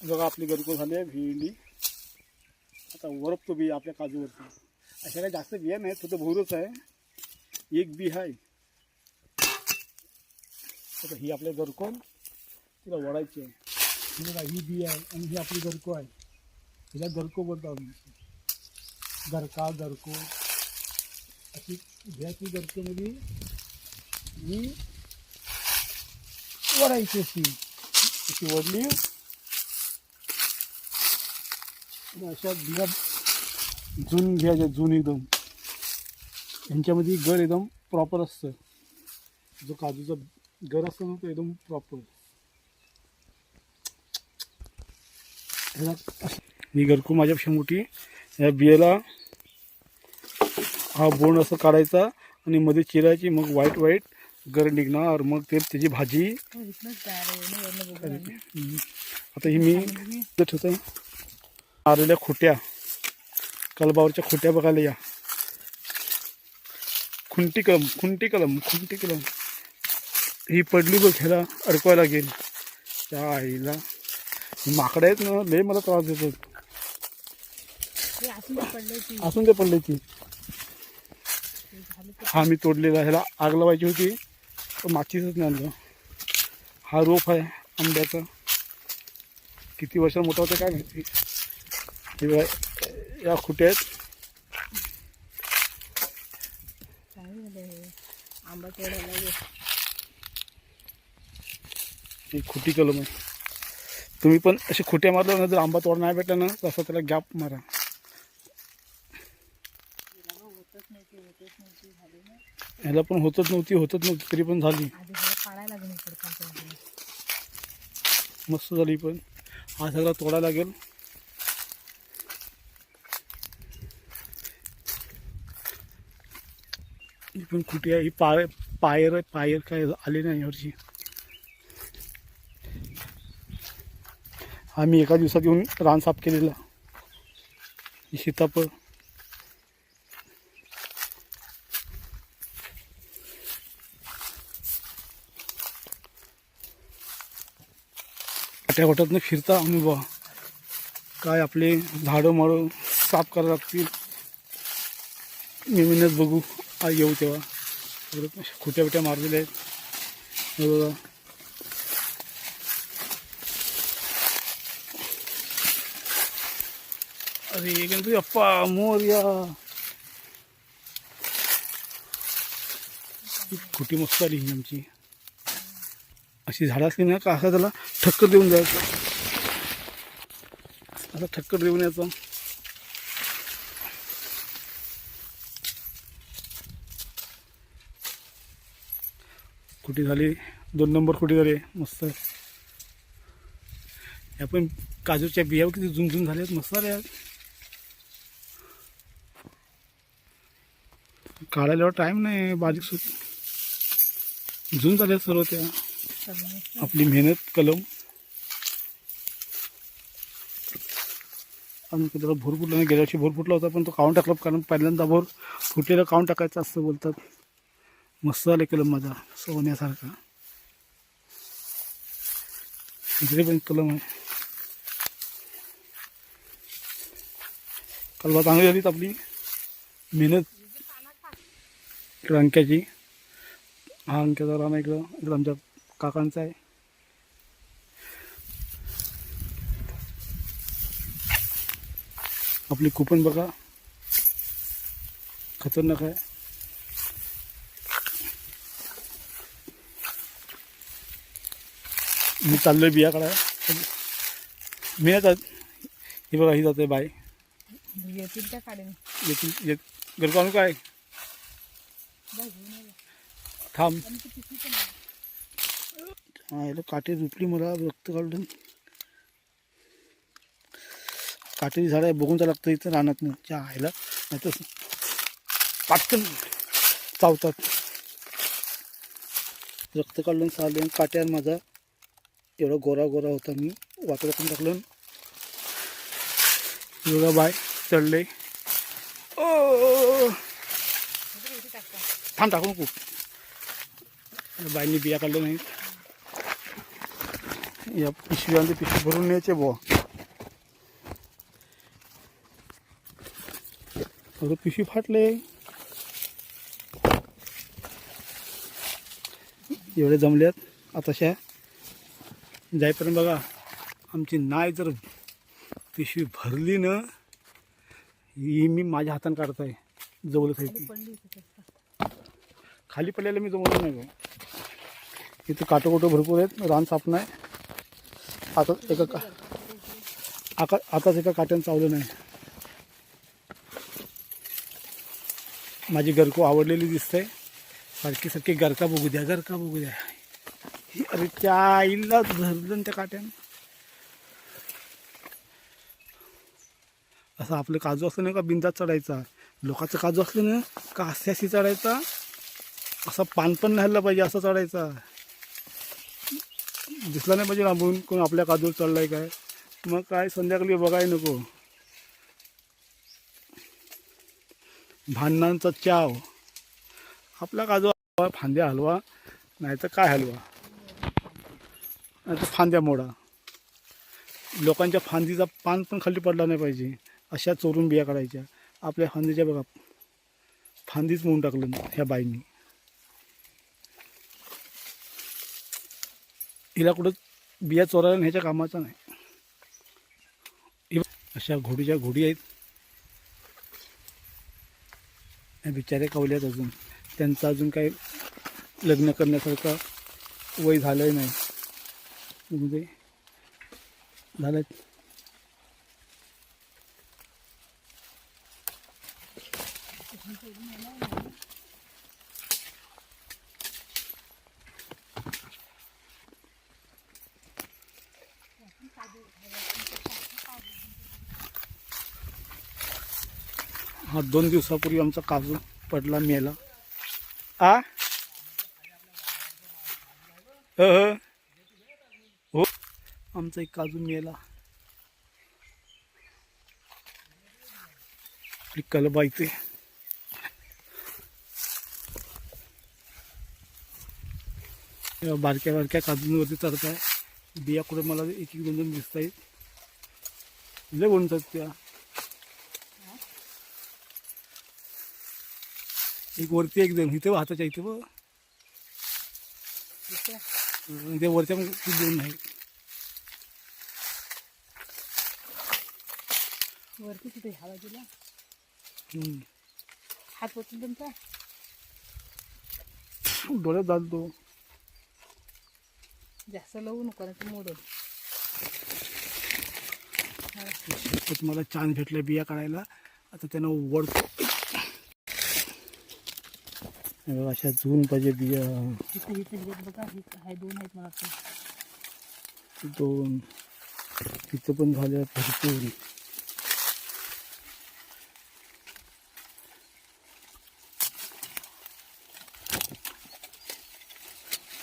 आपली घरकुल झाली आहे भेंडी, आता वरपतो बी आपल्या काजूवरती. अशा काही जास्त बिया नाही फक्त भोरच आहे. एक बी आहे आता ही आपल्या घरकोल, तिला वडायची. आहे ही ही बी आहे आणि ही आपली घरको आहे. हिला घरको बोलतो आम्ही. गरका घरको अशी बियाची घरकोमध्ये ही वडायची अशी. अशा बिया जून घ्यायच्या जून एकदम. यांच्यामध्ये गर एकदम प्रॉपर असतं. जो काजूचा गर असतो ना तो एकदम प्रॉपर ही घरकू माझ्यापेक्षा मोठी. या बियाला हा बोंड असं काढायचा आणि मध्ये चिरायची मग वाईट वाईट गर निघणार. मग ते त्याची भाजी. हम्म. आता ही मी ठेवतो आलेल्या खोट्या. कलबावरच्या खोट्या बघायला या. खुंटी कलम खुंटी कलम खुंटी कलम. ही पडली बघ ह्याला अडकवायला लागेल. त्या आईला. माकडं आहेत ना लय मला त्रास देतात. असून ते पडले ती हा मी तोडलेला ह्याला आग लावायची होती. तर माचीच नाही आणलं. हा रोप आहे आंब्याचा. किती वर्ष मोठा होता काय माहिती. शिवाय या कुठे आहेत. आंबा ही खुटी कलम आहे. तुम्ही पण असे खुट्या मारलं ना जर आंबा तोड नाही भेटला ना तर त्याला गॅप मारा. ह्याला पण होतच नव्हती होतच नव्हती तरी पण झाली. मस्त झाली पण. हा सगळा तोडा लागेल. पण खुटी आहे? ही पाय पायर पायर काय आले नाही यावर्षी. आम्ही एका दिवसात येऊन रान साफ केलेला. ही सीताफळ. वाट्या वाट्यातनं फिरता आम्ही बा. काय आपले झाडं माळं साफ करावं लागतील. नवीनच बघू. येऊ तेव्हा. खुट्या खोट्या बिट्या मारलेल्या आहेत. बघा अरे गणपती अप्पा मोर्या ही खोटी मस्त आली ही आमची. अशी झाडं असली ना का असं त्याला ठक्कर देऊन जायचं. असं ठक्कर देऊन यायचं. कुठे झाली? दोन नंबर कुठे झाली? मस्त या पण काजूच्या बिया किती झुंझुन झाल्यात. मस्त आल्या काढायला टाईम नाही बारीक सुट झुंज झाल्या सर्व त्या. आपली मेहनत कलम. आणि त्याला भोर फुटला नाही गेल्या वर्षी भोर फुटला होता पण तो काउंट टाकला कारण पहिल्यांदा भोर फुटलेला काउंट टाकायचं असं बोलतात. मस्त आले कलम माझा सोन्यासारखा. इकडे पण कलम आहे कलमा चांगली झालीत आपली. मेहनत. इकडं अंक्याची. हा अंक्याचा रान आहे इकडं. इकडं आमच्या काकांचा आहे. आपली कुपन बघा. खतरनाक आहे. मी चाललोय बिया काढाय मी नाही जात ही बघा ही जाते बाय येतील त्या येतील येत आणू काय? थांब. हा याला काटे रुपली मला रक्त काढून. काटेची झाड आहे बघून तर लागतं इथं रानात नाही त्या आईला नाही तर पाटकन चावतात. रक्त काढलं सारलं काट्यान माझा. एवढा गोरा गोरा होता मी. वाटलं पण टाकलं. योगा बाय चढले. ओ! थांब टाकू नको. बाईंनी बिया काढलं नाही या पिशव्यांचे पिशवी भरून न्यायचे बुवा. पिशवी फाटले. एवढे जमल्यात आताशा. जाईपर्यंत बघा आमची नाय जर पिशवी भरली ना ही मी माझ्या हातानं काढत आहे जवळ खायची खाली पडलेलं मी जमवलं नाही इथं काटोकोटो भरपूर आहेत रान सापणं आहे आता एका का आका आताच एका काट्यानं चावलं नाही. माझी गरको आवडलेली दिसते सारखी सारखी गरका बघू द्या गरका बघू द्या. अरे त्या आईला धरलं ना त्या काट्यानं? असं आपलं काजू असलं ना का बिंदात चढायचा. लोकांचं काजू असलं ना का अशी चढायचा? असा पान पण नाही पाहिजे असं चढायचा. दिसला नाही पाहिजे लांबून कोण आपल्या काजूवर चढलाय काय. मग काय संध्याकाळी बघाय नको. भांडणांचा चाव. आपला काजू हलवा फांद्या हलवा नाही तर काय हलवा? नाही तर फांद्या मोडा. लोकांच्या फांदीचा पान पण खाली पडला नाही पाहिजे. अशा चोरून बिया काढायच्या. आपल्या फांदीच्या बघा. फांदीच मोडून टाकलं ह्या बाईंनी. हिला कुठं बिया चोरायला ह्याच्या कामाचा नाही. अशा घोडीच्या घोडी आहेत. या बिचारे आहेत अजून. त्यांचं अजून काही लग्न करण्यासारखं वय झालंही नाही. म्हणजे झालं हा दोन दिवसापूर्वी आमचा काजू पडला मेला. आ? ह, हो. हो. आमचा एक काजू मेला. कलबा इथे बारक्या बारक्या काजूंवरती चढताय. बिया कुठे मला एक एक दोन दोन दिसत आहेत लय उंच त्या. एक वरती एकदम इथे हाताच्या इथे बघ. इथे? वरच्या दोन नाही वरती तिथे ह्या बाजूला. हात होतो तुमचा डोळ्यात घालतो जास्त लावू नको ना ते मोडून शपथ मला चान्स भेटला बिया काढायला. आता त्यानं बघ, अशा जून पाहिजे बिया. बघा आहे दोन आहेत मला दोन. तिथं पण झाल्या भरपूर.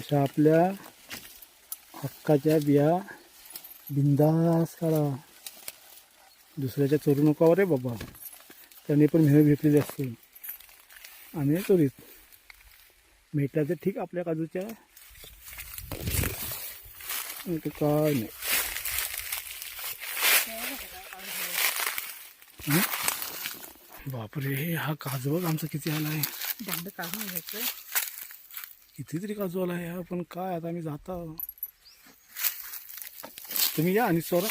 अशा आपल्या हक्काच्या बिया बिंदास काढा दुसऱ्याच्या चोरू नका रे बाबा. त्याने पण मेहनत घेतलेली असते. आणि चोरीत. मेटाचं ठीक आपल्या काजूच्या. काय नाही. बापरे हा काजू बघ आमचा किती आला आहे दांड काढून घ्यायचं कितीतरी काजू आला आहे पण काय आता आम्ही जाता. तुम्ही या आणि सोरा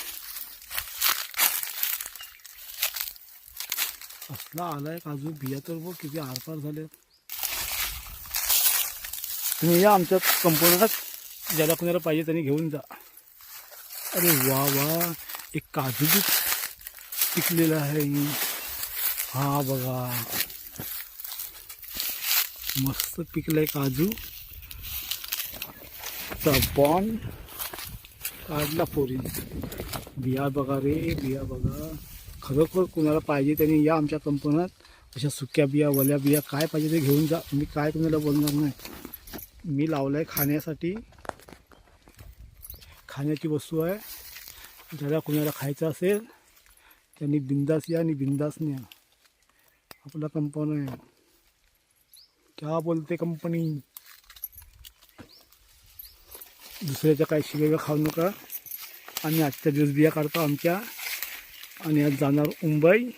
असला आलाय काजू बिया तर बघ किती आरपार झाले तुम्ही या आमच्या कंपनीत ज्याला कोणाला पाहिजे त्यांनी घेऊन जा. अरे वा वा. एक काजू बी पिकलेला आहे. हा बघा. मस्त पिकलाय काजू. चा बॉन काढला पोरी. बिया बघा रे बिया बघा. खरोखर कुणाला पाहिजे त्यांनी या आमच्या कंपन्यात अशा सुक्या बिया वल्या बिया काय पाहिजे ते घेऊन जा. मी काय कुणाला बोलणार नाही. मी लावलाय खाण्यासाठी. खाण्याची वस्तू आहे. ज्याला कुणाला खायचं असेल त्यांनी बिंदास या आणि बिंदास न्या. आपला कंपाऊंड आहे. क्या बोलते कंपनी दुसऱ्याच्या काय शिव्या खाऊ नका. आणि आजच्या दिवस बिया काढतो आमच्या. आणि आज जाणार मुंबई.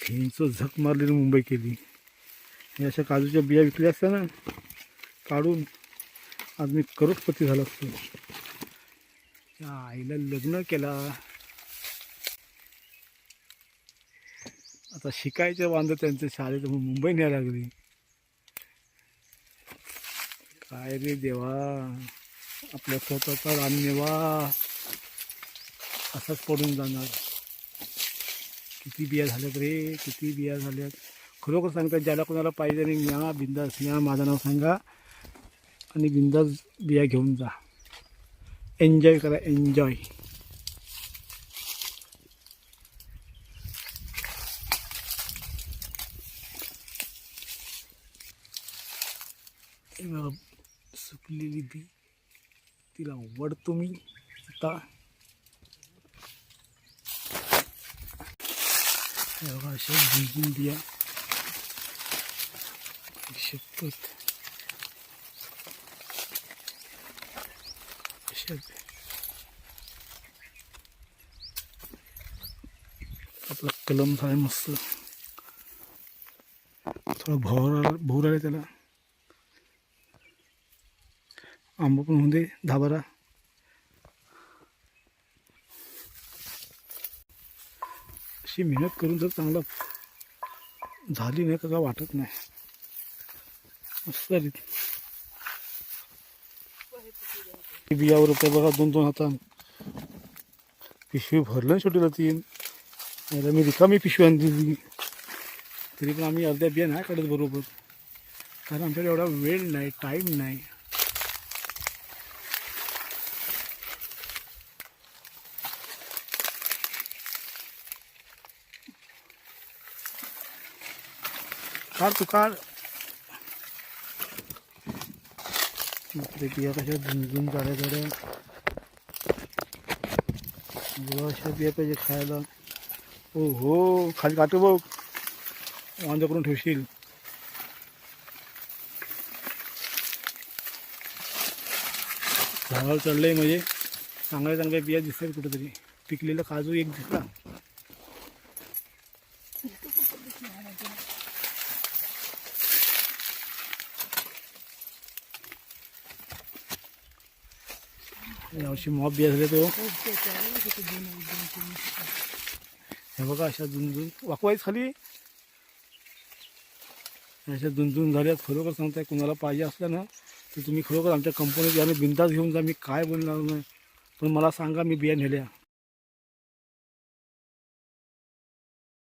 फेंचं झक मारलेली मुंबई केली. हे अशा काजूच्या बिया विकल्या असत्या ना काढून आज मी करोडपती झाला असतो. त्या आईला लग्न केला. आता शिकायचं वांदं त्यांचं शाळेत मुंबई न्यायला लागली. काय रे देवा. आपल्या स्वतःचा रानमेवा असाच पडून जाणार. किती बिया झाल्यात रे किती बिया झाल्यात. खरोखर सांगतात ज्याला कोणाला पाहिजे आणि न्या बिंदास न्या माझं नाव सांगा. आणि बिंदास बिया घेऊन जा. एन्जॉय करा एन्जॉय हे बघा, सुकलेली बी तिला वडतो मी आता. बघा अशा भिजून बिया शपथ. आपला कलम झाला मस्त. थोडा भोर आला भोर आला त्याला. आंबा पण होऊन दे दहा बारा. अशी मेहनत करून जर चांगला झाली नाही का वाटत नाही. मस्त झाली बियावर रुपये बघा दोन दोन हातान. पिशवी भरलं छोटीला ती. नाहीतर मी रिकामी पिशवी आणली तरी पण आम्ही अर्ध्या बिया नाही काढत बरोबर. कारण आमच्याकडे एवढा वेळ नाही टाईम नाही. काढ तू काढ बिया कशा झुंझुन झाल्या थोड्या. अशा बिया पाहिजे खायला. हो हो खाली काटू बघ. वांदा करून ठेवशील. झाडावर चढलंय म्हणजे. चांगल्या चांगल्या बिया दिसतात कुठेतरी. पिकलेला काजू एक दिसला. यावर्षी मॉब बिया झाले तो. हे बघा अशा झुंजून वाकवायच खाली. अशा झुंजून झाल्यात खरोखर सांगताय कुणाला पाहिजे असलं ना तर तुम्ही खरोखर आमच्या कंपनीत या बिंदास घेऊन जा मी काय बोलणार नाही. पण मला सांगा मी बिया नेल्या.